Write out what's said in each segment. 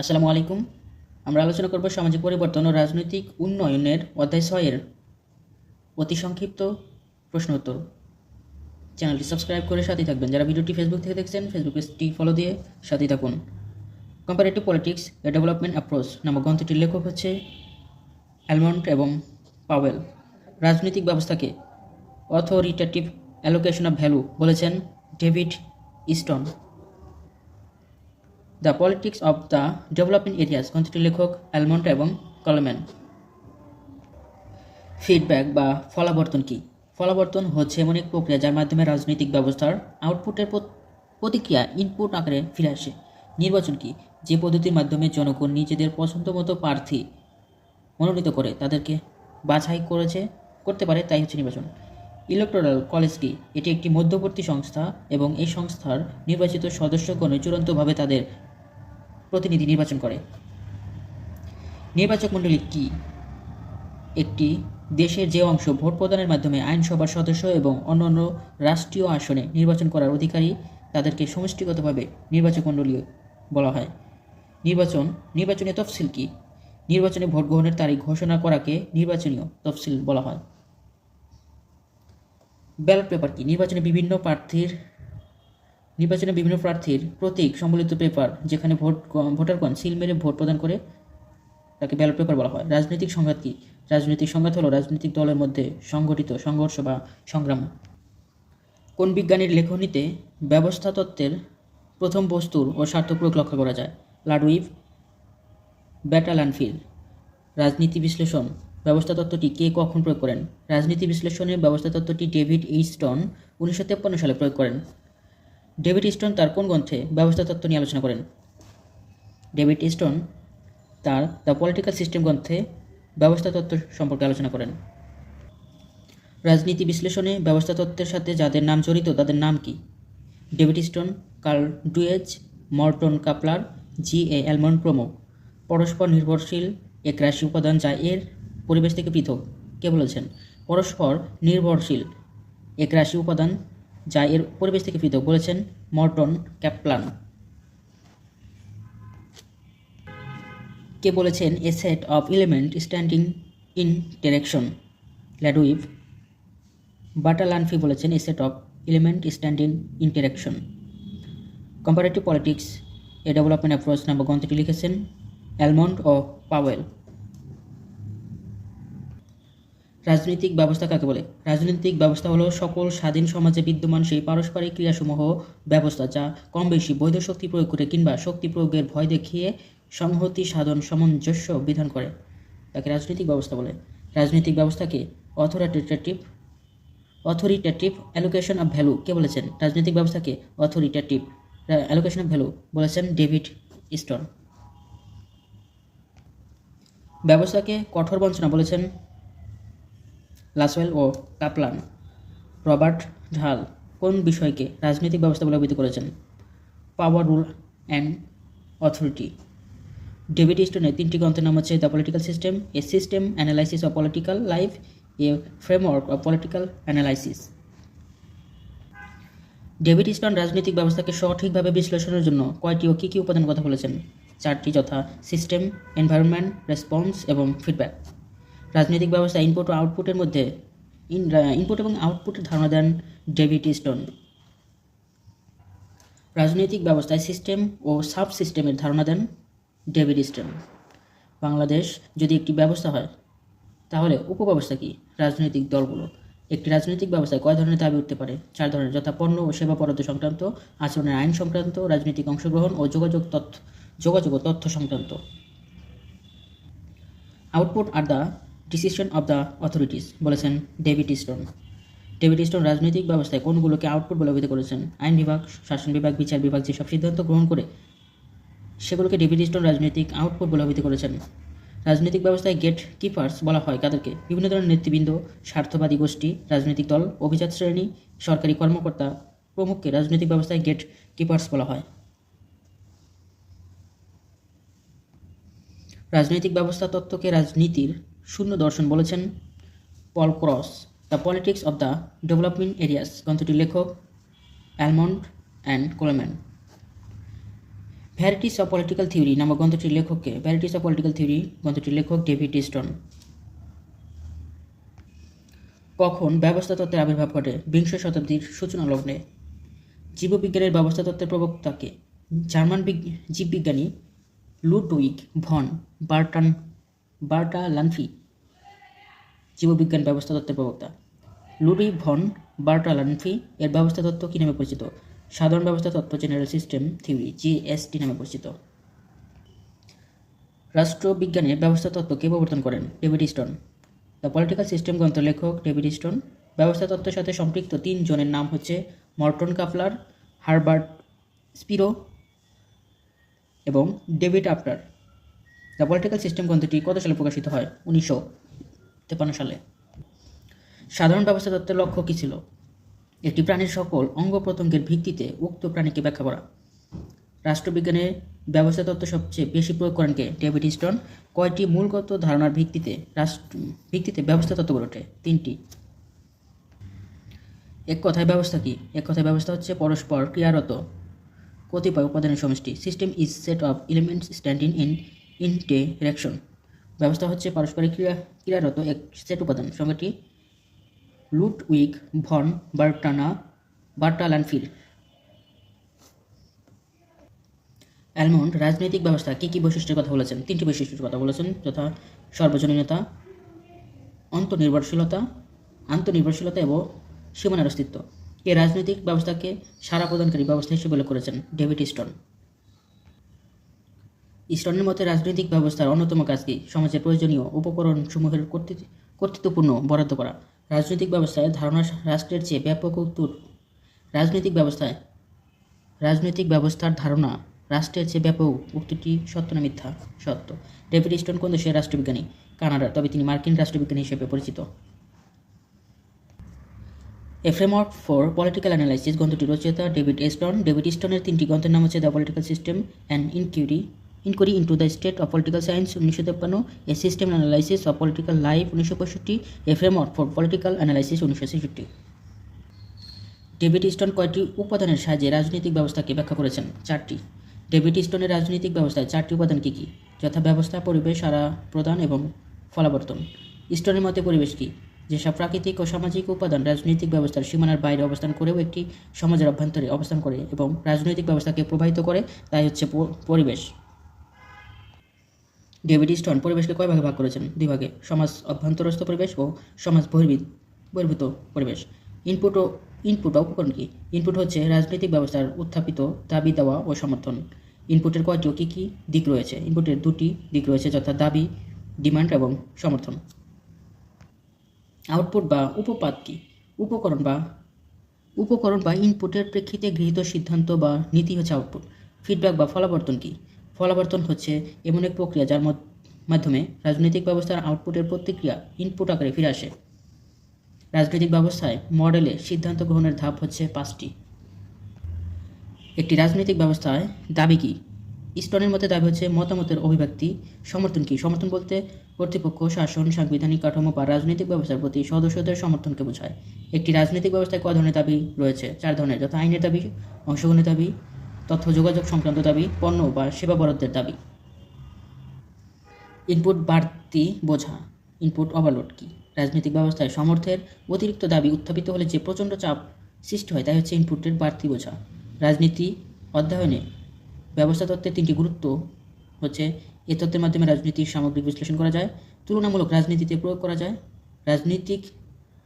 আসসালামু আলাইকুম। আমরা আলোচনা করব সামাজিক পরিবর্তন ও রাজনৈতিক উন্নয়নের অধ্যায় ছয়ের অতি সংক্ষিপ্ত প্রশ্ন উত্তর। চ্যানেলটি সাবস্ক্রাইব করে সাথেই থাকবেন। যারা ভিডিওটি ফেসবুক থেকে দেখছেন ফেসবুকটি ফলো দিয়ে সাথেই থাকুন। Comparative politics a development approach নামক গ্রন্থটির লেখক হচ্ছে অ্যালমন্ড এবং পাওয়েল। রাজনৈতিক ব্যবস্থাকে অথরিটেটিভ অ্যালোকেশন অফ ভ্যালু বলেছেন David Easton. The politics of the developing areas গ্রন্থটির লেখক অ্যালমন্ট এবং কলম্যান ফিডব্যাক বা ফলাবর্তন কি? ফলাবর্তন হচ্ছে এমন এক প্রক্রিয়া যার মাধ্যমে রাজনৈতিক ব্যবস্থার আউটপুটের প্রতিক্রিয়া ইনপুট আকারে ফিরে আসে। নির্বাচন কি? যে পদ্ধতির মাধ্যমে জনগণ নিজেদের পছন্দ মতো প্রার্থী মনোনীত করে তাদেরকে বাছাই করেছে, করতে পারে, তাই হচ্ছে নির্বাচন। ইলেকটোরাল কলেজ কি? এটি একটি মধ্যবর্তী সংস্থা এবং এই সংস্থার নির্বাচিত সদস্যগণ চূড়ান্তভাবে তাদের প্রতিনিধি নির্বাচন করে। নির্বাচক মণ্ডলী কি? একটি, দেশের যে অংশ ভোট প্রদানের মাধ্যমে আইনসভার সদস্য এবং অন্যান্য রাষ্ট্রীয় আসনে নির্বাচন করার অধিকারী, তাদেরকে সমষ্টিগতভাবে নির্বাচক মণ্ডলী বলা হয়। নির্বাচন, নির্বাচনী তফসিল কি? নির্বাচনে ভোট গ্রহণের তারিখ ঘোষণা করাকে নির্বাচনীয় তফসিল বলা হয়। ব্যালট পেপার কি? নির্বাচনে বিভিন্ন প্রার্থীর নির্বাচনে বিভিন্ন প্রার্থীর প্রতীক সম্বলিত পেপার যেখানে ভোট ভোটারগণ সিল মেরে ভোট প্রদান করে তাকে ব্যালট পেপার বলা হয়। রাজনৈতিক সংঘাত কি? রাজনৈতিক সংঘাত হলো রাজনৈতিক দলের মধ্যে সংগঠিত সংঘর্ষ বা সংগ্রাম। কোন বিজ্ঞানীর লেখনীতে ব্যবস্থা তত্ত্বের প্রথম বস্তুর ও স্বার্থ প্রয়োগ লক্ষ্য করা যায়? লাডুইভ ব্যাটালানফিল রাজনীতি বিশ্লেষণ, ব্যবস্থা তত্ত্বটি কে কখন প্রয়োগ করেন? রাজনীতি বিশ্লেষণের ব্যবস্থা তত্ত্বটি ডেভিড এইস্টন উনিশশো সালে প্রয়োগ করেন। ডেভিড ইস্টন তার কোন গ্রন্থে ব্যবস্থা তত্ত্ব নিয়ে আলোচনা করেন? ডেভিড ইস্টন তার দ্য পলিটিক্যাল সিস্টেম গ্রন্থে ব্যবস্থা তত্ত্ব সম্পর্কে আলোচনা করেন। রাজনীতি বিশ্লেষণে ব্যবস্থা তত্ত্বের সাথে যাদের নাম জড়িত তাদের নাম কি? David Stone Karl Deutsch, Morton Kaplan, G A Almond প্রমুখ পরস্পর নির্ভরশীল এক রাশি উপাদান যা এর পরিবেশ থেকে পৃথক। কে বলেছেন? পরস্পর নির্ভরশীল এক রাশি উপাদান যা এর পরিবেশ থেকে পৃথক, বলেছেন মর্টন ক্যাপলান। কে বলেছেন a set of element standing in direction Ludwig Bertalanffy বলেছেন a set of element standing in direction comparative politics, a development approach নামক গ্রন্থটি লিখেছেন অ্যালমন্ড ও পাওয়েল। রাজনৈতিক ব্যবস্থা কাকে বলে? রাজনৈতিক ব্যবস্থা হলো সকল স্বাধীন সমাজে বিদ্যমান সেই পারস্পরিক ক্রিয়াসমূহ, ব্যবস্থা যা কম বেশি বৈধ শক্তি প্রয়োগ করে কিংবা শক্তি প্রয়োগের ভয় দেখিয়ে সংহতি সাধন সামঞ্জস্য বিধান করে। তাকে রাজনৈতিক ব্যবস্থা বলে। রাজনৈতিক ব্যবস্থাকে authoritative authoritative allocation of value কে বলেছেন? রাজনৈতিক ব্যবস্থাকে অথরিটেটিভ অ্যালোকেশন অফ ভ্যালু বলেছেন ডেভিড ইস্টন। ব্যবস্থাকে কঠোর বঞ্চনা বলেছেন লাসওয়েল ও কাপলান। রবার্ট ঢাল, কোন বিষয়কে রাজনৈতিক ব্যবস্থা বলে অভিহিত করেছেন? Power rule and authority. David স্টোনের তিনটি গ্রন্থের নাম হচ্ছে the political system, a system analysis of political life, a framework of political analysis. David Stone রাজনৈতিক ব্যবস্থাকে সঠিকভাবে বিশ্লেষণের জন্য কয়টি ও কী কী উপাদানের কথা বলেছেন? চারটি, যথা সিস্টেম, এনভায়রনমেন্ট, রেসপন্স এবং ফিডব্যাক। রাজনৈতিক ব্যবস্থা ইনপুট ও আউটপুটের মধ্যে ইনপুট এবং আউটপুটের ধারণা দেন ডেভিড স্টোন রাজনৈতিক ব্যবস্থায় সিস্টেম ও সাব সিস্টেমের ধারণা দেন ডেভিড স্টোন বাংলাদেশ যদি একটি ব্যবস্থা হয়, তাহলে উপব্যবস্থা কি? রাজনৈতিক দলগুলো। একটি রাজনৈতিক ব্যবস্থায় কয় ধরনের দাবি উঠতে পারে? চার ধরনের, যথা পণ্য ও সেবা বরাদ্দ সংক্রান্ত, আচরণের আইন সংক্রান্ত, রাজনৈতিক অংশগ্রহণ ও যোগাযোগ তথ্য, যোগাযোগ ও তথ্য সংক্রান্ত। Output are the decision of the authorities বলেছেন ডেভিড স্টোন ডেভিড স্টোন রাজনৈতিক ব্যবস্থায় কোনগুলোকে আউটপুট বলে অভিহিত করেছেন? আইন বিভাগ, শাসন বিভাগ, বিচার বিভাগ যেসব সিদ্ধান্ত গ্রহণ করে, সেগুলোকে ডেভিড স্টোন রাজনৈতিক আউটপুট বলে অভিহিত করেছেন। রাজনৈতিক ব্যবস্থায় গেট কিপার্স বলা হয় তাদেরকে বিভিন্ন ধরনের নেতৃবৃন্দ, স্বার্থবাদী গোষ্ঠী, রাজনৈতিক দল, অভিজাত শ্রেণি, সরকারি কর্মকর্তা প্রমুখকে রাজনৈতিক ব্যবস্থায় গেট কিপার্স বলা হয়। রাজনৈতিক ব্যবস্থা তত্ত্বকে রাজনীতির শূন্য দর্শন বলেছেন Paul Cross, the politics of the development areas, গ্রন্থটির লেখক Almond and Coleman. Varieties of political theory নামক গ্রন্থটির লেখককে ভ্যারাইটিস অফ পলিটিক্যাল থিওরি গ্রন্থটির লেখক ডেভিড স্টোন কখন ব্যবস্থা তত্ত্বের আবির্ভাব ঘটে বিংশ শতাব্দীর সূচনা লগ্নে? জীববিজ্ঞানের ব্যবস্থা তত্ত্বের প্রবক্তাকে জার্মান জীববিজ্ঞানী Ludwig von Bertan Bertalanffy, জীববিজ্ঞান ব্যবস্থা তত্ত্বের প্রবক্তা। লুডুইগ ভন বার্টা লানফি এর ব্যবস্থা তত্ত্ব কী নামে পরিচিত? সাধারণ ব্যবস্থা তত্ত্ব জেনারেল সিস্টেম থিওরি, জিএসটি নামে পরিচিত। রাষ্ট্রবিজ্ঞানের ব্যবস্থা তত্ত্ব কে প্রবর্তন করেন? David Stone the political system গ্রন্থ লেখক ডেভিড স্টোন ব্যবস্থা তত্ত্বের সাথে সম্পৃক্ত তিন জনের নাম হচ্ছে মর্টন কাফলার, হারবার্ট স্পিরো এবং David Apter. The political system গ্রন্থটি কত সালে প্রকাশিত হয়? উনিশশো তেপান্ন সালে। সাধারণ ব্যবস্থা তত্ত্বের লক্ষ্য কী ছিল? একটি প্রাণীর সকল অঙ্গ প্রত্যঙ্গের ভিত্তিতে উক্ত প্রাণীকে ব্যাখ্যা করা। রাষ্ট্রবিজ্ঞানে ব্যবস্থা তত্ত্ব সবচেয়ে বেশি প্রয়োগ করেন কে? ডেভিড স্টোন কয়টি মূলগত ধারণার ভিত্তিতে রাষ্ট্র, ভিত্তিতে ব্যবস্থা তত্ত্ব ওঠে? তিনটি। এক কথায় ব্যবস্থা কি? এক কথায় ব্যবস্থা হচ্ছে পরস্পর ক্রিয়ারত কতিপয় উপাদানের সমষ্টি। System is set of elements standing in interaction ব্যবস্থা হচ্ছে পারস্পরিক ক্রিয়া, ক্রিয়ারত এক সেট উপাদান। সংখ্যাটি লুটউইগ ভন, বার্টানা বার্টালানফির অ্যালমন্ড, রাজনৈতিক ব্যবস্থা, কী কী বৈশিষ্ট্যের কথা বলেছেন? তিনটি বৈশিষ্ট্যের কথা বলেছেন। যথা সর্বজনীনতা, অন্তর্নির্ভরশীলতা আন্তনির্ভরশীলতা এবং সীমানার অস্তিত্ব। এই রাজনৈতিক ব্যবস্থাকে সারা প্রদানকারী ব্যবস্থা হিসেবে উল্লেখ করেছেন ডেভিড স্টোন স্টোনের মতে রাজনৈতিক ব্যবস্থার অন্যতম কাজ কি? সমাজের প্রয়োজনীয় উপকরণ সমূহের কর্তৃত্বপূর্ণ বরাদ্দ করা। রাজনৈতিক ব্যবস্থায় ধারণা রাষ্ট্রের চেয়ে ব্যাপক উত্তর। রাজনৈতিক ব্যবস্থায় রাজনৈতিক ব্যবস্থার ধারণা রাষ্ট্রের চেয়ে ব্যাপক উক্তিটি সত্য না মিথ্যা? সত্য। ডেভিড স্টোন কোন দেশের রাষ্ট্রবিজ্ঞানী? কানাডার তবে তিনি মার্কিন রাষ্ট্রবিজ্ঞানী হিসেবে পরিচিত। A framework for political analysis গ্রন্থটি রচয়িতা ডেভিড স্টোন ডেভিড স্টোনের তিনটি গ্রন্থের নাম হচ্ছে the political system and inquiry. Inquiry into the state of political science উনিশশো তেপ্পান্ন a system analysis of political life উনিশশো পঁয়ষট্টি a framework for political analysis উনিশশো ছেষট্টি ডেভিড স্টোন কয়টি উপাদানের সাহায্যে রাজনৈতিক ব্যবস্থাকে ব্যাখ্যা করেছেন? চারটি। ডেভিড স্টোনের রাজনৈতিক ব্যবস্থায় চারটি উপাদান কী কী? যথা ব্যবস্থা, পরিবেশ সারা প্রদান এবং ফলাবর্তন। স্টোনের মতে পরিবেশ কী? যেসব প্রাকৃতিক ও সামাজিক উপাদান রাজনৈতিক ব্যবস্থার সীমানার বাইরে অবস্থান করেও একটি সমাজের অভ্যন্তরে অবস্থান করে এবং রাজনৈতিক ব্যবস্থাকে প্রভাবিত করে, তাই হচ্ছে পরিবেশ। ডেভিড স্টোন পরিবেশকে কয় ভাগে ভাগ করেছেন? দুই ভাগে, সমাজ অভ্যন্তরস্থ পরিবেশ ও সমাজ বহির্ভূত বহির্ভূত পরিবেশ। ইনপুট ও, ইনপুট উপকরণ কি? ইনপুট হচ্ছে রাজনৈতিক ব্যবস্থার উত্থাপিত দাবি দেওয়া ও সমর্থন। ইনপুটের কয়টি কী কী? দিক রয়েছে। ইনপুটের দুটি দিক রয়েছে, যথা দাবি, ডিমান্ড এবং সমর্থন। আউটপুট বা উপপাদ কি? উপকরণ বা উপকরণ বা ইনপুটের প্রেক্ষিতে গৃহীত সিদ্ধান্ত বা নীতি হচ্ছে আউটপুট। ফিডব্যাক বা ফলাবর্তন কি? ফলাবর্তন হচ্ছে এমন এক প্রক্রিয়া যার মাধ্যমে রাজনৈতিক ব্যবস্থার আউটপুটের প্রতিক্রিয়া ইনপুট আকারে ফিরে আসে। রাজনৈতিক ব্যবস্থায় মডেলে সিদ্ধান্ত গ্রহণের ধাপ হচ্ছে পাঁচটি। একটি রাজনৈতিক ব্যবস্থায় দাবি কি? স্টোনের মতে দাবি হচ্ছে মতামতের অভিব্যক্তি, সমর্থন কি? সমর্থন বলতে কর্তৃপক্ষ, শাসন, সাংবিধানিক কাঠামো বা রাজনৈতিক ব্যবস্থার প্রতি সদস্যদের সমর্থনকে বোঝায়। একটি রাজনৈতিক ব্যবস্থায় কয় ধরনের দাবি রয়েছে? চার ধরনের, যথা আইনের দাবি, অংশগ্রহণের দাবি তথ্য যোগাযোগ সংক্রান্ত দাবি, পণ্য বা সেবা বরাদ্দের দাবি। ইনপুট বাড়তি বোঝা, ইনপুট ওভারলোড কি? রাজনৈতিক ব্যবস্থায় সমর্থের অতিরিক্ত দাবি উত্থাপিত হলে যে প্রচণ্ড চাপ সৃষ্টি হয়, তাই হচ্ছে ইনপুটের বাড়তি বোঝা। রাজনীতি অধ্যয়নে ব্যবস্থা তত্ত্বের তিনটি গুরুত্ব হচ্ছে, এ তত্ত্বের মাধ্যমে রাজনীতির সামগ্রিক বিশ্লেষণ করা যায়, তুলনামূলক রাজনীতিতে প্রয়োগ করা যায়, রাজনৈতিক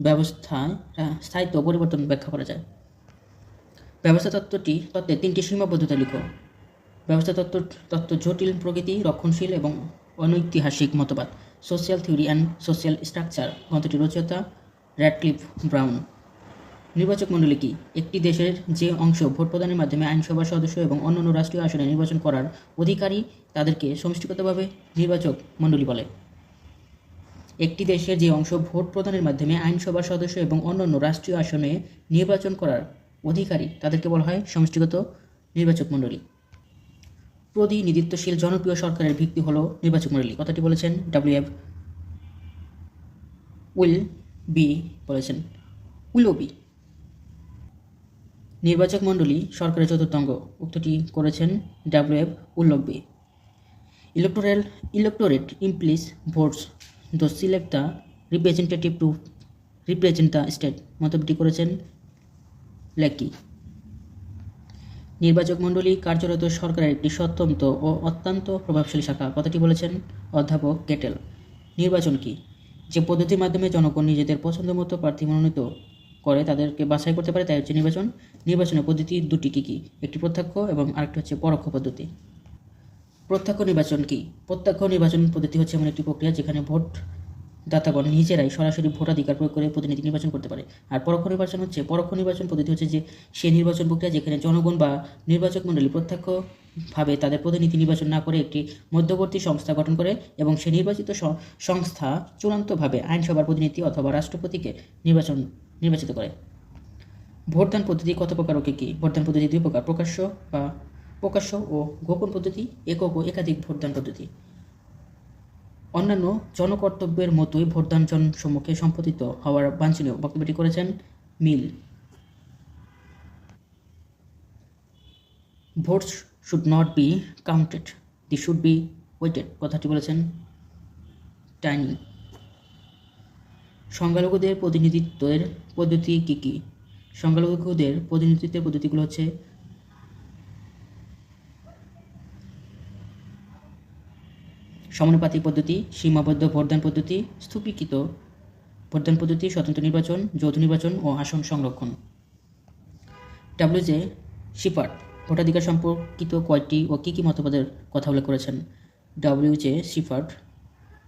ব্যবস্থায় স্থায়িত্ব পরিবর্তন ব্যাখ্যা করা যায়। ব্যবস্থা তত্ত্বটি তত্ত্বের তিনটি সীমাবদ্ধতা লিখো। ব্যবস্থা তত্ত্ব তত্ত্ব জটিল প্রকৃতি, রক্ষণশীল এবং অনৈতিহাসিক মতবাদ। Social theory and social structure গ্রন্থটি রচয়িতা র্যাডক্লিফ ব্রাউন নির্বাচক মণ্ডলী কি? একটি দেশের যে অংশ ভোট প্রদানের মাধ্যমে আইনসভার সদস্য এবং অন্যান্য রাষ্ট্রীয় আসনে নির্বাচন করার অধিকারী, তাদেরকে সমষ্টিগতভাবে নির্বাচক মণ্ডলী বলে। একটি দেশের যে অংশ ভোট প্রদানের মাধ্যমে আইনসভার সদস্য এবং অন্যান্য রাষ্ট্রীয় আসনে নির্বাচন করার অধিকারী, তাদেরকে বলা হয় সমষ্টিগত নির্বাচক মণ্ডলী। প্রতিনিধিত্বশীল জনপ্রিয় সরকারের ভিত্তি হলো নির্বাচক মণ্ডলী। কথাটি বলেছেন ডাব্লিউ এফ উইল বি বলেছেন। Willoughby. নির্বাচক মণ্ডলী সরকারের চতুর্থাঙ্গ উক্তটি করেছেন W F Willoughby electoral, electorate implies votes the select the representative to represent the state. মন্তব্যটি করেছেন লেকি। নির্বাচক মণ্ডলী কার্যরত সরকারের একটি স্বতন্ত্র ও অত্যন্ত প্রভাবশালী শাখা। কথাটি বলেছেন অধ্যাপক কেটেল। নির্বাচন কি? যে পদ্ধতির মাধ্যমে জনগণ নিজেদের পছন্দ মতো প্রার্থী মনোনীত করে তাদেরকে বাছাই করতে পারে, তাই হচ্ছে নির্বাচন। নির্বাচনের পদ্ধতি দুটি কী কী? একটি প্রত্যক্ষ এবং আরেকটি হচ্ছে পরোক্ষ পদ্ধতি। প্রত্যক্ষ নির্বাচন কি? প্রত্যক্ষ নির্বাচন পদ্ধতি হচ্ছে এমন একটি প্রক্রিয়া যেখানে ভোট দাতাগণ নিজেরাই সরাসরি ভোটাধিকার প্রয়োগ করে প্রতিনিধি নির্বাচন করতে পারে। আর পরোক্ষ নির্বাচন হচ্ছে, পরোক্ষ নির্বাচন পদ্ধতি হচ্ছে যে, সে নির্বাচন প্রক্রিয়া যেখানে জনগণ বা নির্বাচক মণ্ডলী প্রত্যক্ষভাবে তাদের প্রতিনিধি নির্বাচন না করে একটি মধ্যবর্তী সংস্থা গঠন করে এবং সে নির্বাচিত সংস্থা চূড়ান্তভাবে আইনসভার প্রতিনিধি অথবা রাষ্ট্রপতিকে নির্বাচন, নির্বাচিত করে। ভোটদান পদ্ধতি কত প্রকার ও কী কী? ভোটদান পদ্ধতি দুই প্রকার, প্রকাশ্য বা প্রকাশ্য ও গোপন পদ্ধতি, একক ও একাধিক ভোটদান পদ্ধতি। অন্যান্য জনকর্তব্যের মতোই ভোটদান জনসম্মুখে সম্পাদিত হওয়ার বাঞ্ছনীয় বক্তব্যটি করেছেন Mill. Votes should not be counted, they should be weighted, কথাটি বলেছেন টাইনি সংখ্যালঘুদের প্রতিনিধিত্বের পদ্ধতি কী কী? সংখ্যালঘুদের প্রতিনিধিত্বের পদ্ধতিগুলো হচ্ছে সমানুপাতিক পদ্ধতি, সীমাবদ্ধ ভোটদান পদ্ধতি, স্থূপীকৃত ভোটদান পদ্ধতি, স্বতন্ত্র নির্বাচন, যৌথ নির্বাচন ও আসন সংরক্ষণ। ডাব্লিউজে শিপার্ট ভোটাধিকার সম্পর্কিত কয়টি ও কী কী মতবাদের কথা উল্লেখ করেছেন? ডাব্লিউজে শিফার্ট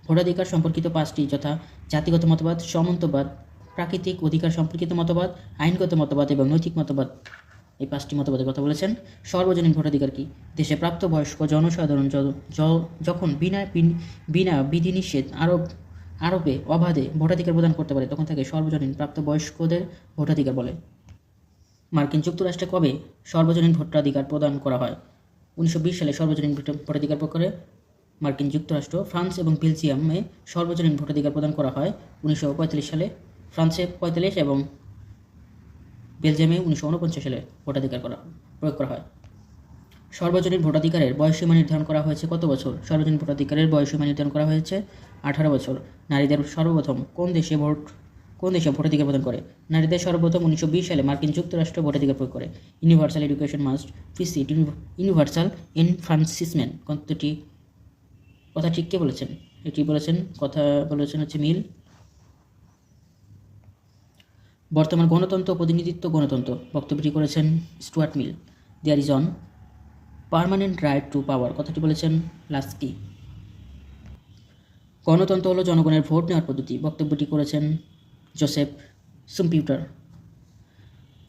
ভোটাধিকার সম্পর্কিত পাঁচটি যথা জাতিগত মতবাদ, সমন্তবাদ, প্রাকৃতিক অধিকার সম্পর্কিত মতবাদ, আইনগত মতবাদ এবং নৈতিক মতবাদ। এই পাঁচটি মতবাদের কথা বলেছেন। সর্বজনীন ভোটাধিকার কি? দেশে প্রাপ্তবয়স্ক জনসাধারণ যখন বিনা বিনা বিধিনিষেধ আরোপ আরোপে অবাধে ভোটাধিকার প্রদান করতে পারে, তখন তাকে সর্বজনীন প্রাপ্তবয়স্কদের ভোটাধিকার বলে। মার্কিন যুক্তরাষ্ট্রে কবে সর্বজনীন ভোটাধিকার প্রদান করা হয়? উনিশশো বিশ সালে সর্বজনীন ভোট- ভোটাধিকার প্রকারে মার্কিন যুক্তরাষ্ট্র, ফ্রান্স এবং বেলজিয়ামে সর্বজনীন ভোটাধিকার প্রদান করা হয়। উনিশশো পঁয়তাল্লিশ সালে ফ্রান্সে পঁয়তাল্লিশ এবং বেলজিয়ামে উনিশশো উনপঞ্চাশ সালে ভোটাধিকার করা, প্রয়োগ করা হয়। সর্বজনীন ভোটাধিকারের বয়সীমা নির্ধারণ করা হয়েছে কত বছর? সর্বজনীন ভোটাধিকারের বয়সীমা নির্ধারণ করা হয়েছে আঠারো বছর। নারীদের সর্বপ্রথম কোন দেশে ভোট, কোন দেশে ভোটাধিকার প্রদান করে? নারীদের সর্বপ্রথম উনিশশো বিশ সালে মার্কিন যুক্তরাষ্ট্র ভোটাধিকার প্রয়োগ করে। Universal education must precede universal enfranchisement কথাটি কথা ঠিক কে বলেছেন? এটি বলেছেন, কথা বলেছেন হচ্ছে মিল বর্তমান গণতন্ত্র, প্রতিনিধিত্ব, গণতন্ত্র বক্তব্যটি করেছেন Stuart Mill. There is on permanent right to power কথাটি বলেছেন লাস্কি। গণতন্ত্র হলো জনগণের ভোট নেওয়ার পদ্ধতি, বক্তব্যটি করেছেন Joseph Schumpeter.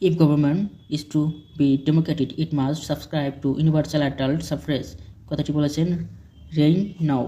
If government is to be democratic it must subscribe to universal adult suffrage কথাটি বলেছেন রেইন নাও।